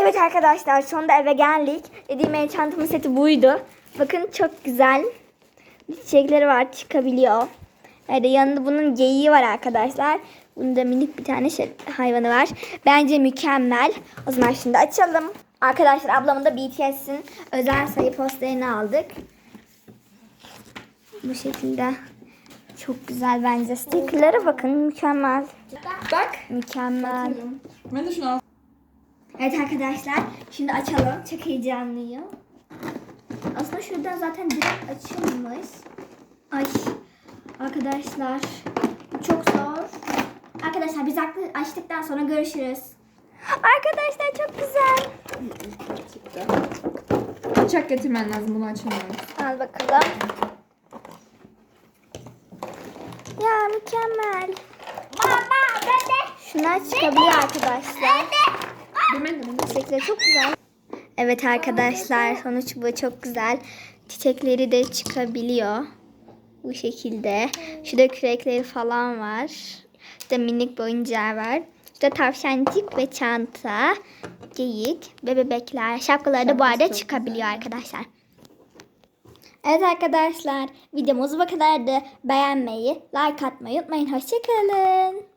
Evet arkadaşlar sonunda eve geldik. Dediğim el çantamın seti buydu. Bakın çok güzel. Çiçekleri var çıkabiliyor. Evet, yanında bunun geyiği var arkadaşlar. Bunda minik bir tane şey, hayvanı var. Bence mükemmel. O zaman şimdi açalım. Arkadaşlar ablamın da BTS'in özel sayı posterini aldık. Bu şekilde. Çok güzel bence. Sticker'lara bakın mükemmel. Bak. Mükemmel. Ben de şunu al. Evet arkadaşlar şimdi açalım. Çok heyecanlıyım. Aslında şuradan zaten direkt açılmış. Ay arkadaşlar bu çok zor. Arkadaşlar biz aklı- açtıktan sonra görüşürüz. Arkadaşlar çok güzel. Çıktı. Bıçak getirmen lazım bunu açamıyorum. Al bakalım. Ya mükemmel. Baba bebe. Şunlar çıkabiliyor arkadaşlar. Demen de Çiçekleri çok güzel. Evet arkadaşlar sonuç bu çok güzel. Çiçekleri de çıkabiliyor. Bu şekilde. Şurada kürekleri falan var. Şurada minik bir oyuncağı var. Şurada tavşancık ve çanta, geyik ve bebekler. Şapkaları da bu arada çıkabiliyor arkadaşlar. Evet arkadaşlar videomuz bu kadardı. Beğenmeyi, like atmayı unutmayın. Hoşçakalın.